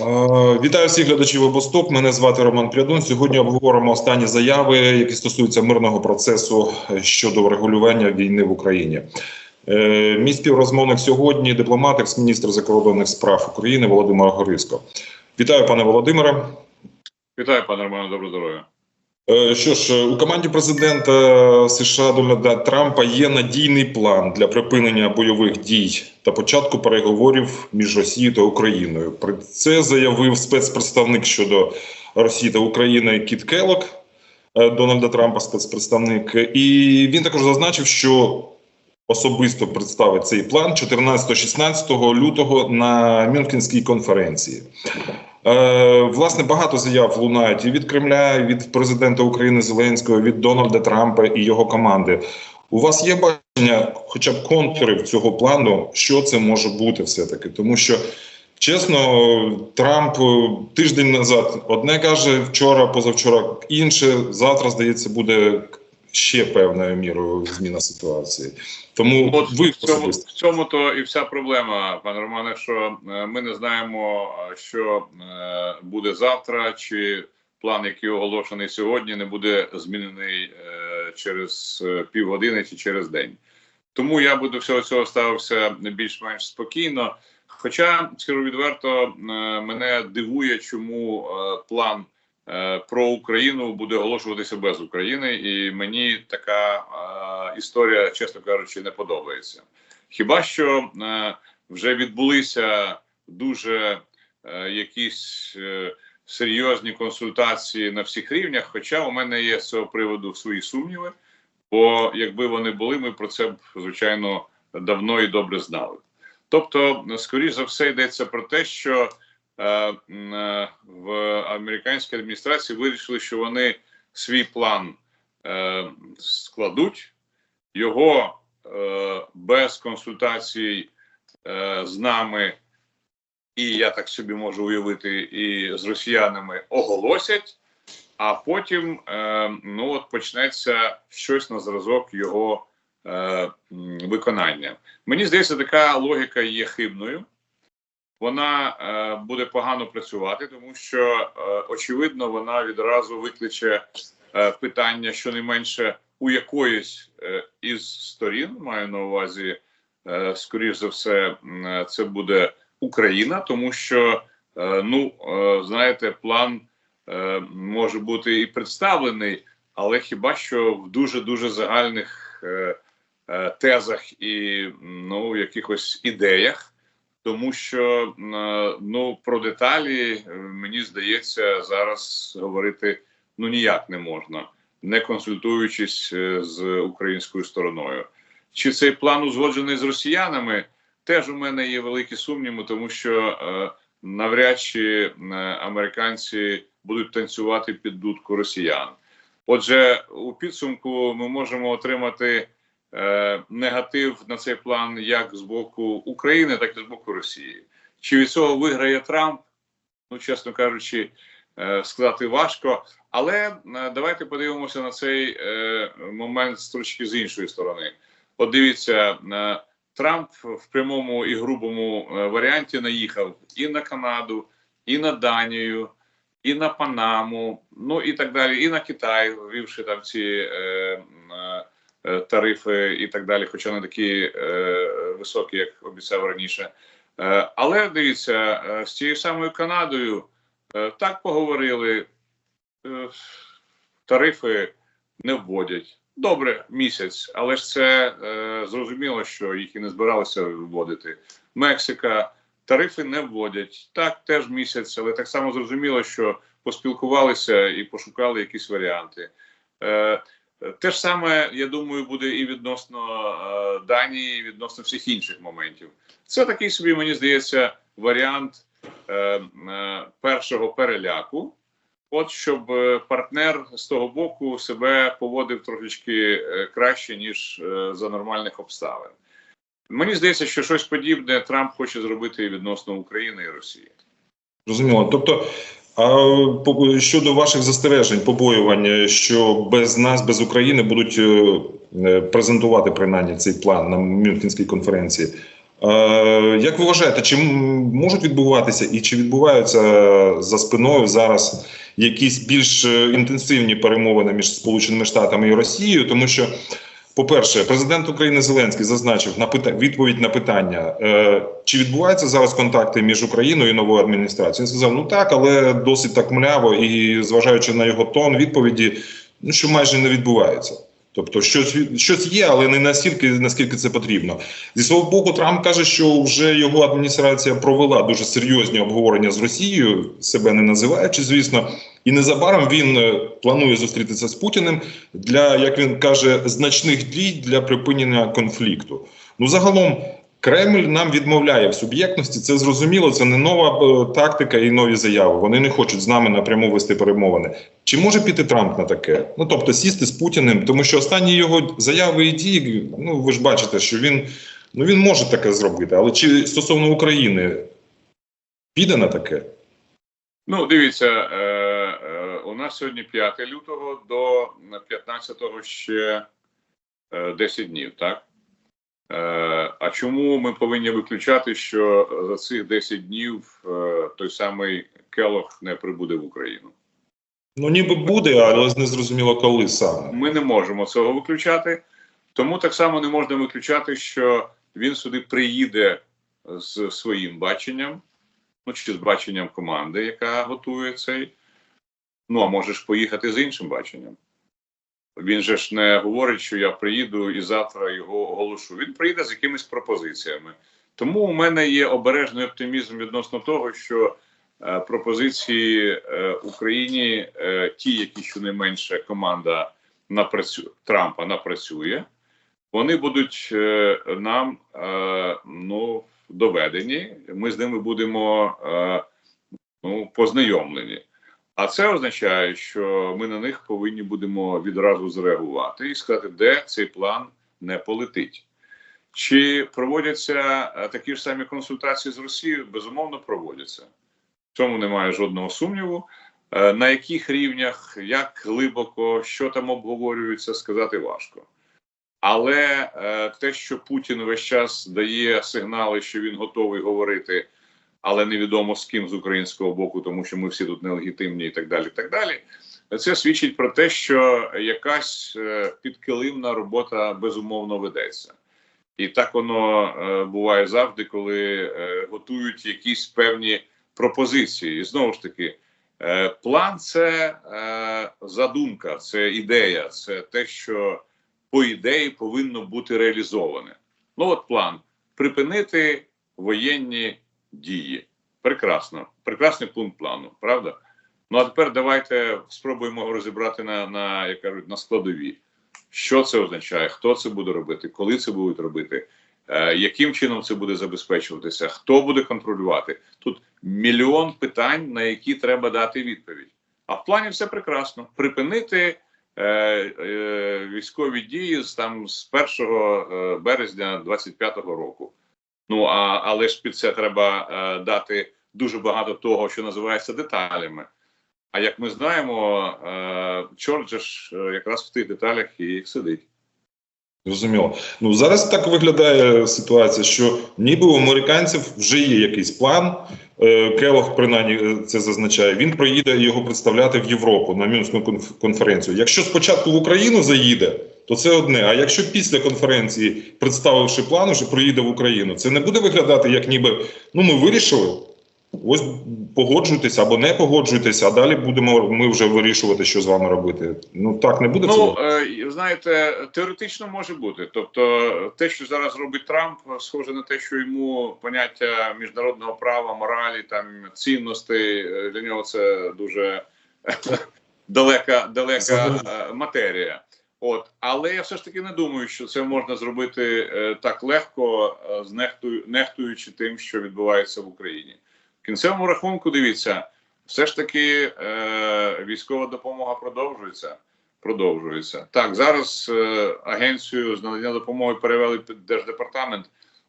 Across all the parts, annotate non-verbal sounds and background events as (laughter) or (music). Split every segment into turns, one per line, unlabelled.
Е, Вітаю всіх глядачів обосток. Мене звати Роман Прядун. Сьогодні обговоримо останні заяви, які стосуються мирного процесу щодо врегулювання війни в Україні. Е, Мій співрозмовник сьогодні дипломат, екс-міністр закордонних справ України Володимир Гориско. Вітаю, пане Володимире.
Вітаю, пане Романе, доброго здоров'я.
Е, Що ж, у команді президента США Дональда Трампа є надійний план для припинення бойових дій та початку переговорів між Росією та Україною. Про це заявив спецпредставник щодо Росії та України Кіт Келлок е, Дональда Трампа, спецпредставник. І він також зазначив, що особисто представить цей план 14-16 лютого на Мюнхенській конференції. Е, власне, багато заяв лунають і від Кремля, і від президента України Зеленського, від Дональда Трампа і його команди. У вас є бачення, хоча б контурів цього плану, що це може бути все-таки? Тому що, чесно, Трамп е, тиждень назад одне каже, вчора, позавчора інше. Завтра, здається, буде ще певною мірою зміна ситуації. Тому
От
ви
в цьому, в цьому то і вся проблема, пане Романе, що е, ми не знаємо, е, що е, буде завтра, чи план, який оголошений сьогодні, не буде змінений через півгодини чи через день. Тому я би до всього цього ставився більш-менш спокійно. Хоча, скажу відверто, мене дивує, чому план про Україну буде оголошуватися без України, і мені така е, історія, чесно кажучи, не подобається. Хіба що е, вже відбулися дуже е, якісь е, серйозні консультації на всіх рівнях. Хоча у мене є з цього приводу свої сумніви, бо якби вони були, ми про це б звичайно давно і добре знали. Тобто, скоріш за все, йдеться про те, що е, е, в американській адміністрації вирішили, що вони свій план е, складуть, його е, без консультацій е, з нами, і я так собі можу уявити, і з росіянами оголосять, а потім е, ну от почнеться щось на зразок його е, виконання. Мені здається, така логіка є хибною. Вона е, буде погано працювати, тому що е, очевидно вона відразу викличе е, питання щонайменше у якоїсь із сторін, маю на увазі, скоріш за все, це буде Україна, тому що ну знаєте, план може бути і представлений, але хіба що в дуже дуже загальних тезах і ну якихось ідеях. Тому що е, ну про деталі е, мені здається зараз говорити ну ніяк не можна, не консультуючись е, з українською стороною. Чи цей план узгоджений з росіянами? Теж у мене є великі сумніви, тому що навряд чи американці будуть танцювати під дудку росіян. Отже, у підсумку ми можемо отримати негатив на цей план як з боку України, так і з боку Росії. Чи від цього виграє Трамп? Ну, чесно кажучи, е, сказати важко. Але е, давайте подивимося на цей е, момент з точки з іншої сторони. От дивіться, е, Трамп в прямому і грубому е, варіанті наїхав і на Канаду, і на Данію, і на Панаму, ну і так далі, і на Китай, ввівши там ці е, е, е, тарифи і так далі, хоча не такі е, високі, як обіцяв раніше. Е, але дивіться, е, з цією самою Канадою е, так поговорили, е, тарифи не вводять. Добре, місяць, але ж це е, зрозуміло, що їх і не збиралися вводити. Мексика тарифи не вводять. Так, теж місяць, але так само зрозуміло, що поспілкувалися і пошукали якісь варіанти. Е, те ж саме, я думаю, буде і відносно е, Данії, і відносно всіх інших моментів. Це такий собі, мені здається, варіант е, е, першого переляку. От щоб партнер з того боку себе поводив трошечки краще ніж за нормальних обставин. Мені здається, що щось подібне Трамп хоче зробити відносно України і Росії.
Зрозуміло. Тобто, а щодо ваших застережень, побоювань, що без нас, без України будуть е, е, презентувати принаймні цей план на Мюнхенській конференції. Е, Як ви вважаєте, чи можуть відбуватися і чи відбуваються за спиною зараз якісь більш е, інтенсивні перемовини між Сполученими Штатами і Росією? Тому що, по-перше, президент України Зеленський зазначив на пита- відповідь на питання, е, чи відбуваються зараз контакти між Україною і новою адміністрацією. Він сказав: ну так, але досить так мляво, і зважаючи на його тон відповіді, ну що майже не відбувається. Тобто, щось щось є, але не настільки, наскільки це потрібно. Зі свого боку, Трамп каже, що вже його адміністрація провела дуже серйозні обговорення з Росією, себе не називаючи, звісно, і незабаром він е, планує зустрітися з Путіним для, як він каже, значних дій для припинення конфлікту. Ну загалом. Кремль нам відмовляє в суб'єктності. Це зрозуміло. Це не нова е, тактика і нові заяви. Вони не хочуть з нами напряму вести перемовини. Чи може піти Трамп на таке? Ну тобто сісти з Путіним, тому що останні його заяви і дії, ну ви ж бачите, що він ну він може таке зробити, але чи стосовно України піде на таке?
Ну, дивіться, е, у нас сьогодні 5 лютого до 15-го ще е, 10 днів, так? Е, а чому ми повинні виключати, що за цих 10 днів е, той самий Келох не прибуде в Україну?
Ну ніби буде, але не зрозуміло коли саме.
Ми не можемо цього виключати, тому так само не можна виключати, що він сюди приїде з своїм баченням, ну чи з баченням команди, яка готує цей. Ну а можеш поїхати з іншим баченням. Він же ж не говорить, що я приїду і завтра його оголошу. Він приїде з якимись пропозиціями. Тому у мене є обережний оптимізм відносно того, що е, пропозиції е, Україні, е, ті, які щонайменше команда напрацю... Трампа напрацює, вони будуть е, нам е, ну, доведені. Ми з ними будемо е, ну, познайомлені. А це означає, що ми на них повинні будемо відразу зреагувати і сказати, де цей план не полетить. Чи проводяться е, такі ж самі консультації з Росією? Безумовно, проводяться. В цьому немає жодного сумніву. Е, На яких рівнях, як глибоко, що там обговорюється, сказати важко. Але е, те, що Путін весь час дає сигнали, що він готовий говорити, але невідомо з ким з українського боку, тому що ми всі тут нелегітимні і так далі. так далі. Це свідчить про те, що якась е, підкилимна робота безумовно ведеться. І так воно е, буває завжди, коли е, готують якісь певні пропозиції. І знову ж таки, план це задумка, це ідея, це те, що по ідеї повинно бути реалізоване. Ну, от план припинити воєнні дії. Прекрасно, прекрасний пункт плану, правда? Ну а тепер давайте спробуємо розібрати на, на як кажуть, на складові. Що це означає, хто це буде робити, коли це будуть робити, е, яким чином це буде забезпечуватися, хто буде контролювати? Тут мільйон питань, на які треба дати відповідь. А в плані все прекрасно. Припинити е, е, військові дії з там з 1 е, березня 25-го року. Ну а але ж під це треба е, дати дуже багато того, що називається деталями. А як ми знаємо, е, чорт ж е, якраз в тих деталях і сидить.
Зрозуміло. Ну зараз так виглядає ситуація, що ніби у американців вже є якийсь план. Е, Келох принаймні е, це зазначає. Він проїде його представляти в Європу на Мюнхенську конф- конференцію. Якщо спочатку в Україну заїде, то це одне. А якщо після конференції, представивши план, вже проїде в Україну, це не буде виглядати як ніби ну ми вирішили. Ось погоджуйтесь або не погоджуйтесь, а далі будемо ми вже вирішувати, що з вами робити. Ну так не буде
Ну
цього.
е, знаєте, теоретично може бути. Тобто, те, що зараз робить Трамп, схоже на те, що йому поняття міжнародного права, моралі, там цінностей для нього це дуже (laughs) далека, далека е, матерія. От, але я все ж таки не думаю, що це можна зробити е, так легко, е, знехтую, нехтуючи тим, що відбувається в Україні. В кінцевому рахунку, дивіться, все ж таки е, військова допомога продовжується. Продовжується так. Зараз е, агенцію з надання допомоги перевели під держдепартамент,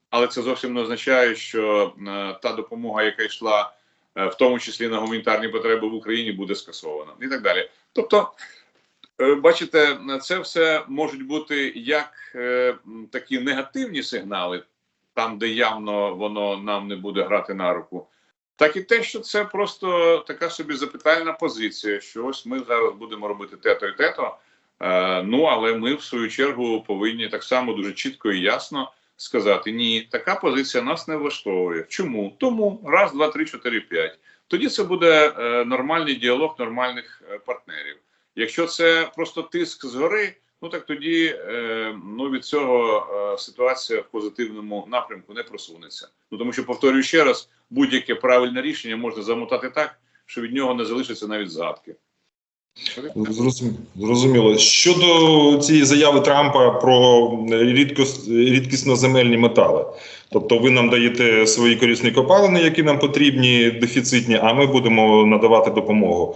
але це зовсім не означає, що е, та допомога, яка йшла, е, в тому числі на гуманітарні потреби в Україні, буде скасована і так далі. Тобто, бачите, це все можуть бути як е, такі негативні сигнали, там, де явно воно нам не буде грати на руку. Так і те, що це просто така собі запитальна позиція, що ось ми зараз будемо робити те-то і те-то. Е, ну але ми в свою чергу повинні так само дуже чітко і ясно сказати: ні, така позиція нас не влаштовує. Чому? Тому раз, два, три, чотири, п'ять. Тоді це буде е, нормальний діалог нормальних е, партнерів. Якщо це просто тиск згори, ну так тоді е, ну від цього е, ситуація в позитивному напрямку не просунеться. Ну тому що повторюю ще раз, будь-яке правильне рішення можна замотати так, що від нього не залишиться навіть згадки.
Зрозуміло. Щодо цієї заяви Трампа про рідкос, рідкісноземельні метали. Тобто ви нам даєте свої корисні копалини, які нам потрібні, дефіцитні, а ми будемо надавати допомогу.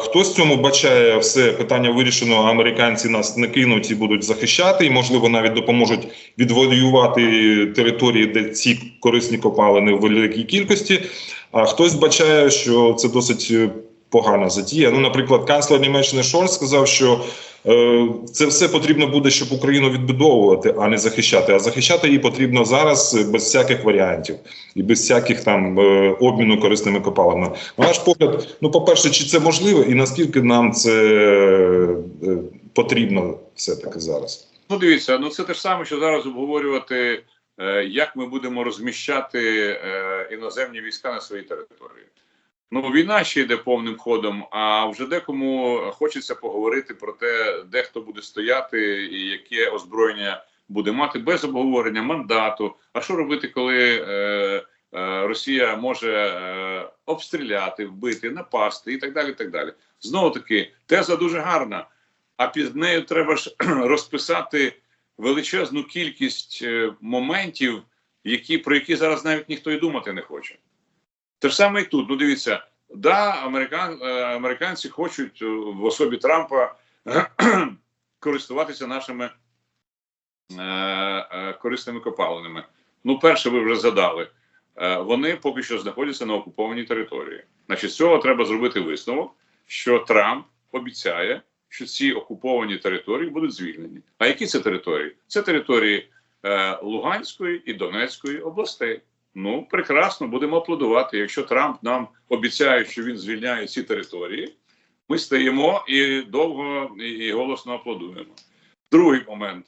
Хтось цьому бачає все питання вирішено, американці нас не кинуть і будуть захищати, і, можливо, навіть допоможуть відвоювати території, де ці корисні копалини в великій кількості. А хтось бачає, що це досить е, погана затія. Ну, наприклад, канцлер Німеччини Шольц сказав, що це все потрібно буде, щоб Україну відбудовувати, а не захищати. А захищати її потрібно зараз е, без всяких варіантів і без всяких там е, обміну корисними копалинами. На ваш погляд, ну, по-перше, чи це можливо, і наскільки нам це е, потрібно все-таки зараз?
Ну, дивіться, ну це те ж саме, що зараз обговорювати, е, як ми будемо розміщати е, іноземні війська на своїй території. Ну, війна ще йде повним ходом, а вже декому хочеться поговорити про те, де хто буде стояти і яке озброєння буде мати без обговорення мандату. А що робити, коли е, е, Росія може е, обстріляти, вбити, напасти і так далі. і так далі. Знову таки, теза дуже гарна а під нею треба ж (clears throat) розписати величезну кількість е, моментів, які, про які зараз навіть ніхто і думати не хоче. Те ж саме і тут. Ну, дивіться, да, американ, е, американці хочуть е, в особі Трампа (clears throat) користуватися нашими е, е, корисними копалинами. Ну, перше, ви вже задали. Е, вони поки що знаходяться на окупованій території. Значить, з цього треба зробити висновок, що Трамп обіцяє, що ці окуповані території будуть звільнені. А які це території? Це території е, Луганської і Донецької областей. Ну, прекрасно, будемо аплодувати. Якщо Трамп нам обіцяє, що він звільняє ці території, ми стаємо і довго і, голосно аплодуємо. Другий момент.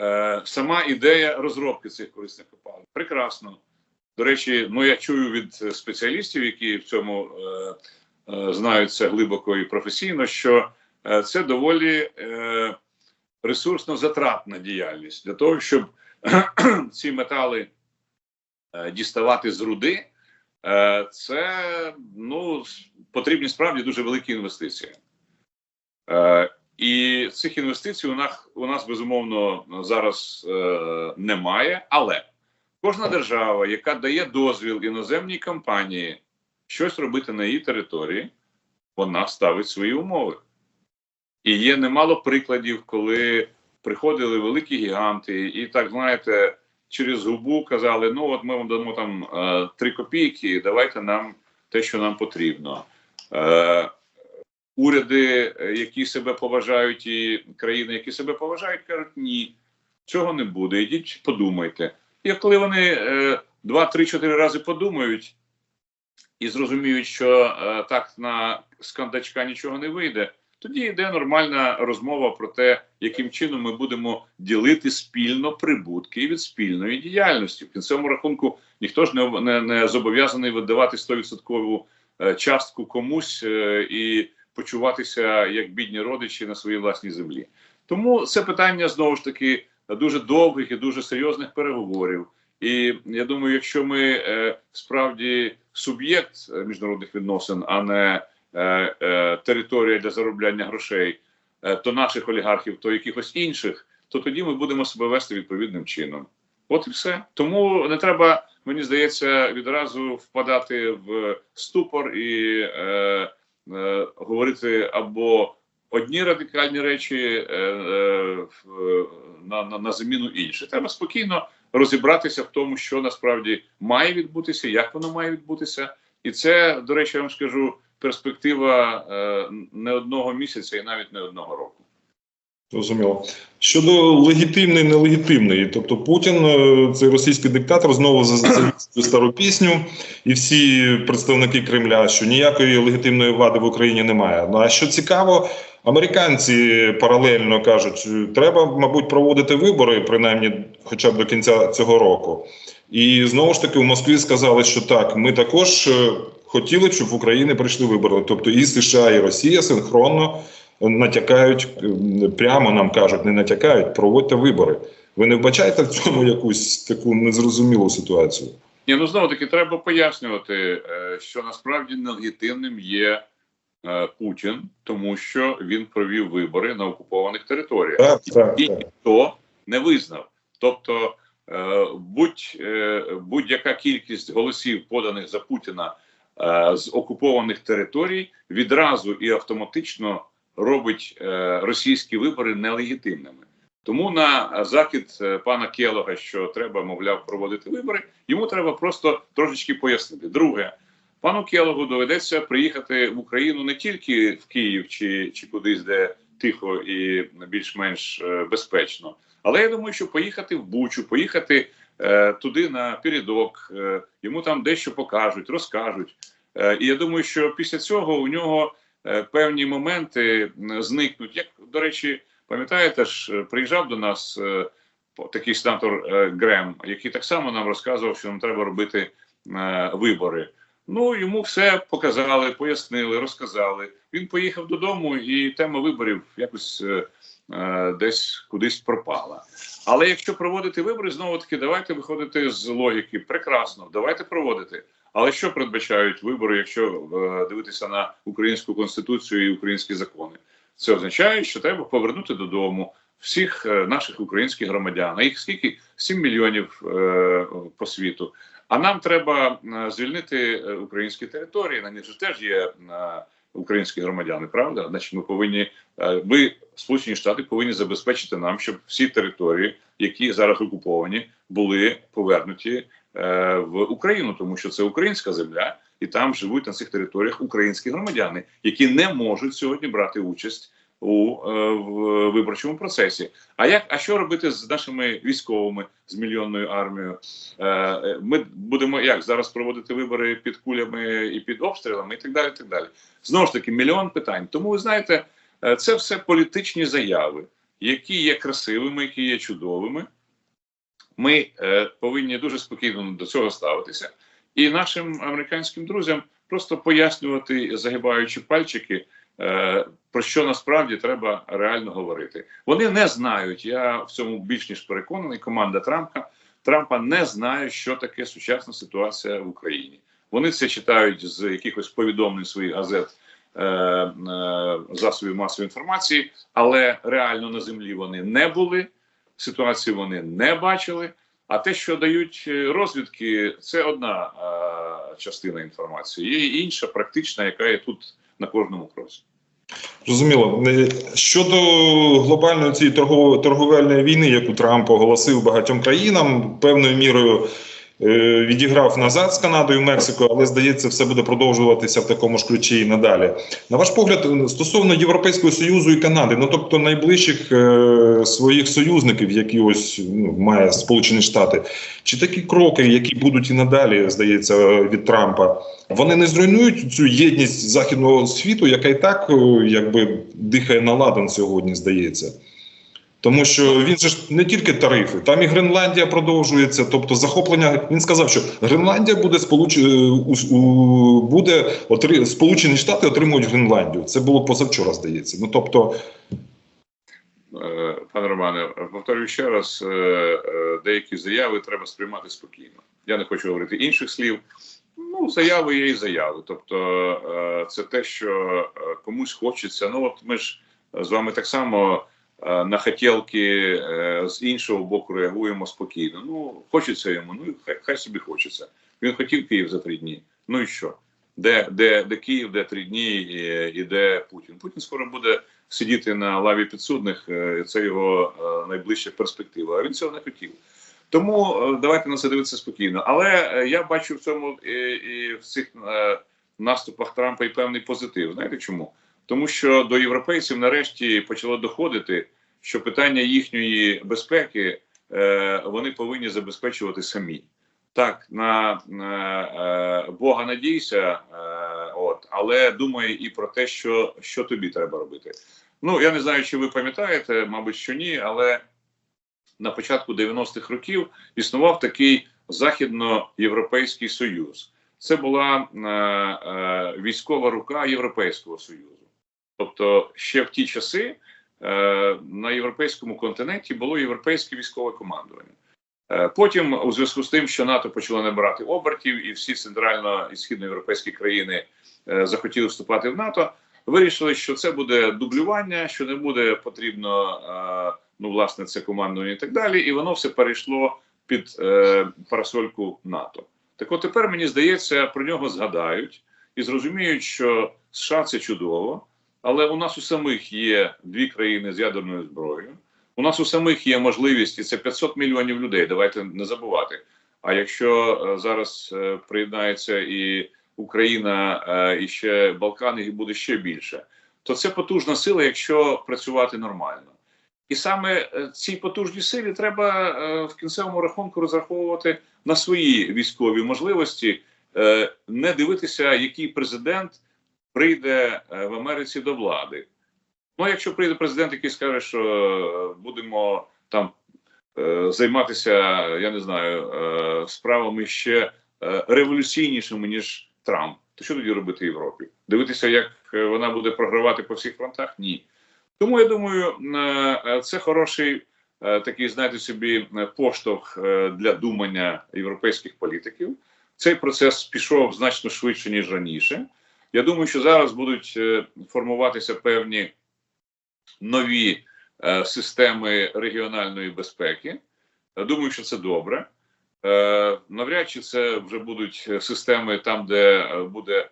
Е, сама ідея розробки цих корисних копалин. Прекрасно. До речі, ну я чую від спеціалістів, які в цьому е, е, знаються глибоко і професійно, що е, це доволі е, ресурсно затратна діяльність для того, щоб (clears throat) ці метали діставати з руди. Е, це ну потрібні справді дуже великі інвестиції. Е, і цих інвестицій у нас у нас безумовно зараз е, немає, але кожна держава, яка дає дозвіл іноземній компанії щось робити на її території, вона ставить свої умови. І є немало прикладів, коли приходили великі гіганти, і так знаєте, через губу казали: ну от ми вам дамо там е, три копійки, давайте нам те, що нам потрібно. Е, уряди, які себе поважають, і країни, які себе поважають, кажуть, ні, цього не буде. Ідіть, подумайте. І коли вони е, два, три, чотири рази подумають і зрозуміють, що так на скандачка нічого не вийде, тоді йде нормальна розмова про те, яким чином ми будемо ділити спільно прибутки від спільної діяльності. В кінцевому рахунку ніхто ж не, не, не зобов'язаний видавати 100% е, частку комусь е, і почуватися як бідні родичі на своїй власній землі. Тому це питання знову ж таки дуже довгих і дуже серйозних переговорів. І я думаю, якщо ми е, справді суб'єкт міжнародних відносин, а не територія для заробляння грошей, е, то наших олігархів, то якихось інших, то тоді ми будемо себе вести відповідним чином. От і все. Тому не треба, мені здається, відразу впадати в ступор і е, е, говорити або одні радикальні речі е, е, на, на, на заміну інших. Треба спокійно розібратися в тому, що насправді має відбутися, як воно має відбутися, і це, до речі, я вам скажу перспектива е, не одного місяця і навіть не одного року.
Зрозуміло. Щодо легітимної, нелегітимної, тобто Путін, е, цей російський диктатор, знову за- стару пісню, і всі представники Кремля, що ніякої легітимної влади в Україні немає. Ну а що цікаво, американці паралельно кажуть, треба, мабуть, проводити вибори, принаймні, хоча б до кінця цього року. І знову ж таки, в Москві сказали, що так, ми також е, хотіли б, щоб в Україні прийшли вибори. Тобто і США, і Росія синхронно натякають е, прямо нам кажуть, не натякають, проводьте вибори. Ви не вбачаєте в цьому якусь таку незрозумілу ситуацію?
Ні, ну знову таки треба пояснювати, е, що насправді нелегітимним є е, Путін, тому що він провів вибори на окупованих територіях,
Так, так,
і
так.
ніхто не визнав. Тобто, е, будь, е, будь-яка кількість голосів, поданих за Путіна е, з окупованих територій, відразу і автоматично робить е, російські вибори нелегітимними. Тому на закид е, пана Келога, що треба, мовляв, проводити вибори, йому треба просто трошечки пояснити. Друге, пану Келогу доведеться приїхати в Україну не тільки в Київ чи, чи кудись, де тихо і більш-менш е, безпечно, але я думаю, що поїхати в Бучу, поїхати е, туди на передок, е, йому там дещо покажуть, розкажуть. Е, і я думаю, що після цього у нього е, певні моменти зникнуть. Як до речі, пам'ятаєте ж, е, приїжджав до нас е, такий сенатор е, Грем, який так само нам розказував, що нам треба робити е, вибори. Ну йому все показали, пояснили, розказали. Він поїхав додому, і тема виборів якось е, е, десь кудись пропала. Але якщо проводити вибори, знову таки давайте виходити з логіки. Прекрасно, давайте проводити. Але що передбачають вибори, якщо е, дивитися на українську конституцію і українські закони? Це означає, що треба повернути додому всіх е, наших українських громадян. А їх скільки? 7 мільйонів е, по світу. А нам треба е, звільнити е, українські території. На них теж є е, українські громадяни, правда? Значить, ми повинні е, ви, Сполучені Штати, повинні забезпечити нам, щоб всі території, які зараз окуповані, були повернуті е, в Україну, тому що це українська земля, і там живуть на цих територіях українські громадяни, які не можуть сьогодні брати участь у е, в виборчому процесі. А як а що робити з нашими військовими з мільйонною армією? Е, е, Ми будемо як зараз проводити вибори під кулями і під обстрілами, і так далі. І так далі. Знову ж таки, мільйон питань. Тому ви знаєте, це все політичні заяви, які є красивими, які є чудовими. Ми е, повинні дуже спокійно до цього ставитися, і нашим американським друзям просто пояснювати, загибаючи пальчики, е, про що насправді треба реально говорити. Вони не знають. Я в цьому більш ніж переконаний. Команда Трампа Трампа не знає, що таке сучасна ситуація в Україні. Вони це читають з якихось повідомлень своїх газет. Засобів масової інформації, але реально на землі вони не були, ситуації вони не бачили. А те, що дають е, розвідки, це одна е, частина інформації. Є інша, практична, яка є тут на кожному кроці.
Зрозуміло. Е, Щодо глобальної цієї торговельної війни, яку Трамп оголосив багатьом країнам, певною мірою відіграв назад з Канадою, Мексикою, але здається, все буде продовжуватися в такому ж ключі і надалі. На ваш погляд, е, стосовно Європейського союзу і Канади, ну тобто найближчих е, своїх союзників, які ось ну, має Сполучені Штати, чи такі кроки, які будуть і надалі, здається, від Трампа, вони не зруйнують цю єдність західного світу, яка і так е, якби дихає на ладан сьогодні, здається. Тому що він же ж не тільки тарифи, там і Гренландія продовжується. Тобто захоплення. Він сказав, що Гренландія буде сполуч... е, буде отри... Сполучені Штати отримують Гренландію. Це було позавчора, здається. Ну тобто,
Е, Пане Романе, повторюю ще раз: е, деякі заяви треба сприймати спокійно. Я не хочу говорити інших слів. Ну, заяви є і заяви. Тобто, це те, що комусь хочеться. Ну, от ми ж з вами так само на хотілки е, з іншого боку реагуємо спокійно. Ну, хочеться йому, ну хай, хай собі хочеться. Він хотів Київ за три дні. Ну і що? Де, де, де Київ, де три дні, і, і де Путін? Путін скоро буде сидіти на лаві підсудних. е, Це його е, найближча перспектива. А він цього не хотів. Тому е, давайте на це дивитися спокійно. Але е, я бачу в цьому і, і в цих е, наступах Трампа і певний позитив. Знаєте чому? Тому що до європейців нарешті почало доходити, що питання їхньої безпеки е, вони повинні забезпечувати самі. Так, на, е, Бога надійся, е, от, але думай і про те, що, що тобі треба робити. Ну, я не знаю, чи ви пам'ятаєте, мабуть, що ні, але на початку 90-х років існував такий Західноєвропейський Союз. Це була е, е, військова рука Європейського Союзу. Тобто, ще в ті часи е, на європейському континенті було європейське військове командування. Е, Потім, у зв'язку з тим, що НАТО почало набирати обертів, і всі центрально і східноєвропейські країни е, захотіли вступати в НАТО, вирішили, що це буде дублювання, що не буде потрібно е, ну власне це командування і так далі, і воно все перейшло під е, парасольку НАТО. Так от тепер мені здається, про нього згадають і зрозуміють, що США це чудово, але у нас у самих є дві країни з ядерною зброєю. У нас у самих є можливість, і це 500 мільйонів людей. Давайте не забувати. А якщо е, зараз е, приєднається і Україна, е, і ще Балкани, і буде ще більше, то це потужна сила, якщо працювати нормально. І саме цій потужній силі треба в кінцевому рахунку розраховувати на свої військові можливості, не дивитися, який президент прийде е, в Америці до влади. Ну, якщо прийде президент, який скаже, що е, будемо там е, займатися, я не знаю, справами ще революційнішими, ніж Трамп, то що тоді робити Європі? Дивитися, як вона буде програвати по всіх фронтах? Ні. Тому я думаю, це хороший такий, знаєте собі, поштовх для думання європейських політиків. Цей процес пішов значно швидше ніж раніше. Я думаю, що зараз будуть е, формуватися певні нові е, системи регіональної безпеки. Думаю, що це добре. Е, навряд чи це вже будуть системи там, де буде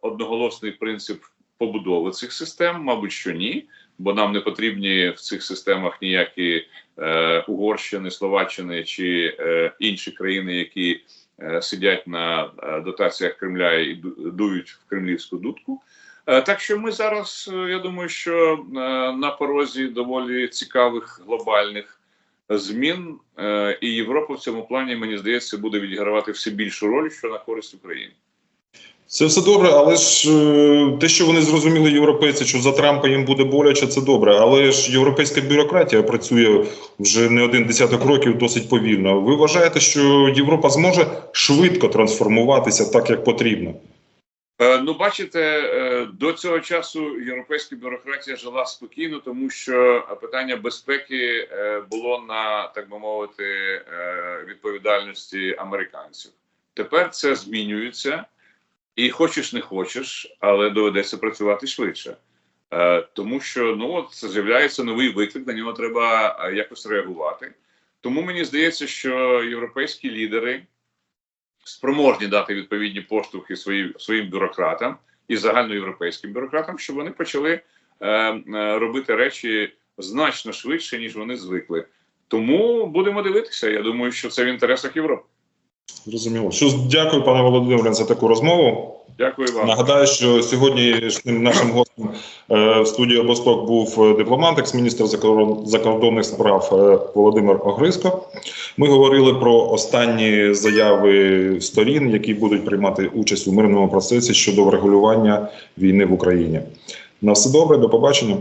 одноголосний принцип побудови цих систем, мабуть, що ні, бо нам не потрібні в цих системах ніякі Угорщини, Словаччини чи інші країни, які сидять на е, дотаціях Кремля і дують в кремлівську дудку. Е, Так що ми зараз, е, я думаю, що е, на порозі доволі цікавих глобальних змін, е, і Європа в цьому плані, мені здається, буде відігравати все більшу роль, що на користь України.
Це все добре, але ж е, те, що вони зрозуміли європейці, що за Трампа їм буде боляче, це добре. Але ж європейська бюрократія працює вже не один десяток років досить повільно. Ви вважаєте, що Європа зможе швидко трансформуватися так, як потрібно?
Е, Ну, бачите, е, до цього часу європейська бюрократія жила спокійно, тому що питання безпеки було на так би мовити відповідальності американців. Тепер це змінюється, і хочеш не хочеш, але доведеться працювати швидше. Е, Тому що ну от з'являється новий виклик, на нього треба е, якось реагувати. Тому мені здається, що європейські лідери спроможні дати відповідні поштовхи свої, своїм бюрократам і загальноєвропейським бюрократам, щоб вони почали е, е, робити речі значно швидше, ніж вони звикли. Тому будемо дивитися. Я думаю, що це в інтересах Європи.
Зрозуміло. Що дякую, пане Володимире, за таку розмову.
Дякую вам.
Нагадаю, що сьогодні нашим гостем е, в студії Обосток був е, дипломат, екс-міністр закордонних справ е, Володимир Огриско. Ми говорили про останні заяви сторін, які будуть приймати участь у мирному процесі щодо врегулювання війни в Україні. На все добре, до побачення.